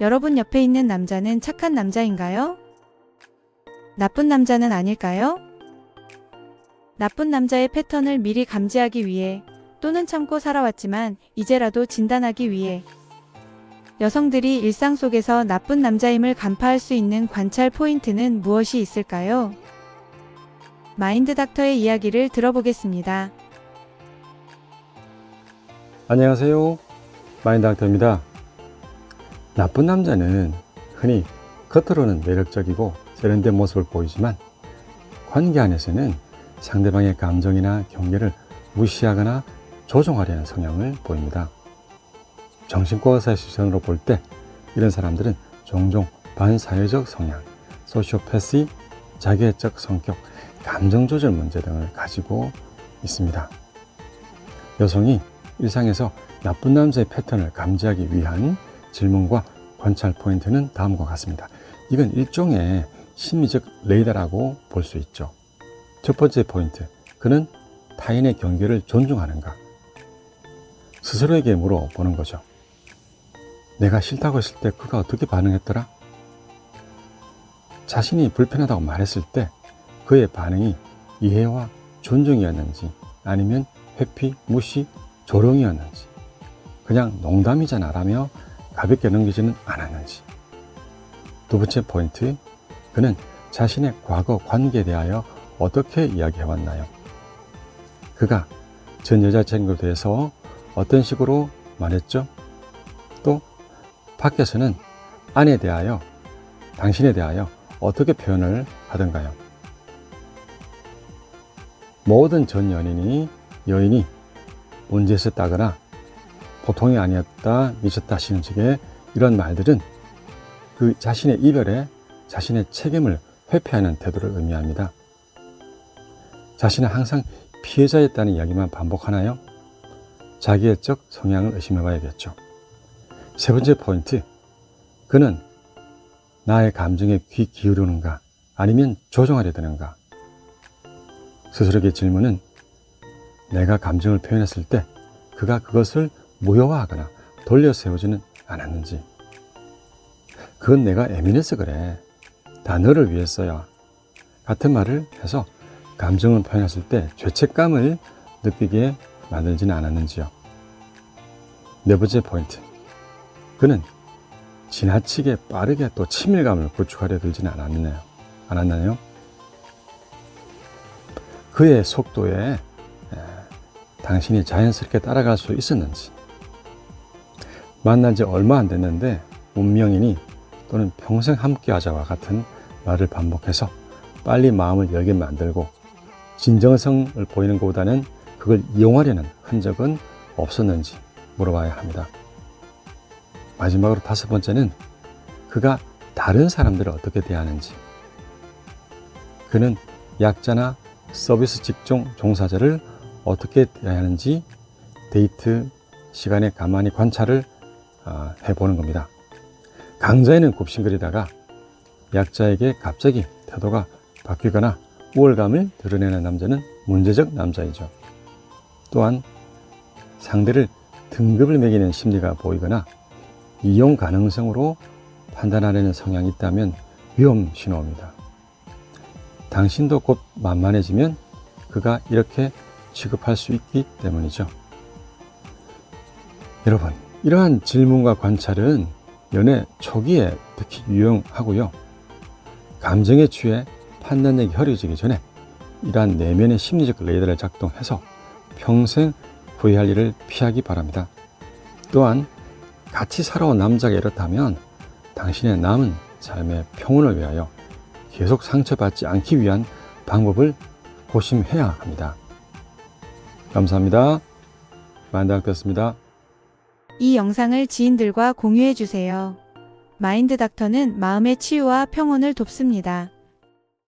여러분 옆에 있는 남자는 착한 남자인가요? 나쁜 남자는 아닐까요? 나쁜 남자의 패턴을 미리 감지하기 위해 또는 참고 살아왔지만 이제라도 진단하기 위해 여성들이 일상 속에서 나쁜 남자임을 간파할 수 있는 관찰 포인트는 무엇이 있을까요? 마인드 닥터의 이야기를 들어보겠습니다. 안녕하세요. 마인드 닥터입니다. 나쁜 남자는 흔히 겉으로는 매력적이고 세련된 모습을 보이지만 관계 안에서는 상대방의 감정이나 경계를 무시하거나 조종하려는 성향을 보입니다. 정신과 의사의 시선으로 볼 때 이런 사람들은 종종 반사회적 성향, 소시오패시, 자기애적 성격, 감정 조절 문제 등을 가지고 있습니다. 여성이 일상에서 나쁜 남자의 패턴을 감지하기 위한 질문과 관찰 포인트는 다음과 같습니다. 이건 일종의 심리적 레이더라고 볼 수 있죠. 첫 번째 포인트, 그는 타인의 경계를 존중하는가? 스스로에게 물어보는 거죠. 내가 싫다고 했을 때 그가 어떻게 반응했더라? 자신이 불편하다고 말했을 때 그의 반응이 이해와 존중이었는지 아니면 회피, 무시, 조롱이었는지 그냥 농담이잖아 라며 가볍게 넘기지는 않았는지 두 번째 포인트 그는 자신의 과거 관계에 대하여 어떻게 이야기해왔나요? 그가 전 여자친구에 대해서 어떤 식으로 말했죠? 또 밖에서는 아내에 대하여 당신에 대하여 어떻게 표현을 하던가요? 모든 전 연인이 여인이 문제 있었다거나 보통이 아니었다 미쳤다 시는 식의 이런 말들은 그 자신의 이별에 자신의 책임을 회피하는 태도를 의미합니다. 자신은 항상 피해자였다는 이야기만 반복하나요? 자기애적 성향을 의심해 봐야겠죠. 세 번째 포인트. 그는 나의 감정에 귀 기울이는가 아니면 조종하려 드는가? 스스로에게 질문은 내가 감정을 표현했을 때 그가 그것을 무효화하거나 돌려 세우지는 않았는지. 그건 내가 예민해서 그래. 다 너를 위해서야. 같은 말을 해서 감정을 표현했을 때 죄책감을 느끼게 만들지는 않았는지요. 네 번째 포인트. 그는 지나치게 빠르게 또 친밀감을 구축하려 들지는 않았나요? 않았나요? 그의 속도에 에, 당신이 자연스럽게 따라갈 수 있었는지 만난 지 얼마 안 됐는데 운명이니 또는 평생 함께 하자와 같은 말을 반복해서 빨리 마음을 열게 만들고 진정성을 보이는 것보다는 그걸 이용하려는 흔적은 없었는지 물어봐야 합니다. 마지막으로 다섯 번째는 그가 다른 사람들을 어떻게 대하는지 그는 약자나 서비스 직종 종사자를 어떻게 대하는지 데이트 시간에 가만히 관찰을 아, 해보는 겁니다. 강자에는 굽신거리다가 약자에게 갑자기 태도가 바뀌거나 우월감을 드러내는 남자는 문제적 남자이죠. 또한 상대를 등급을 매기는 심리가 보이거나 이용 가능성으로 판단하려는 성향이 있다면 위험 신호입니다. 당신도 곧 만만해지면 그가 이렇게 취급할 수 있기 때문이죠. 여러분, 이러한 질문과 관찰은 연애 초기에 특히 유용하고요. 감정에 취해 판단력이 흐려지기 전에 이러한 내면의 심리적 레이더를 작동해서 평생 후회할 일을 피하기 바랍니다. 또한 같이 살아온 남자가 이렇다면 당신의 남은 삶의 평온을 위하여 계속 상처받지 않기 위한 방법을 고심해야 합니다. 감사합니다. 만다학였습니다. 이 영상을 지인들과 공유해 주세요. 마인드 닥터는 마음의 치유와 평온을 돕습니다.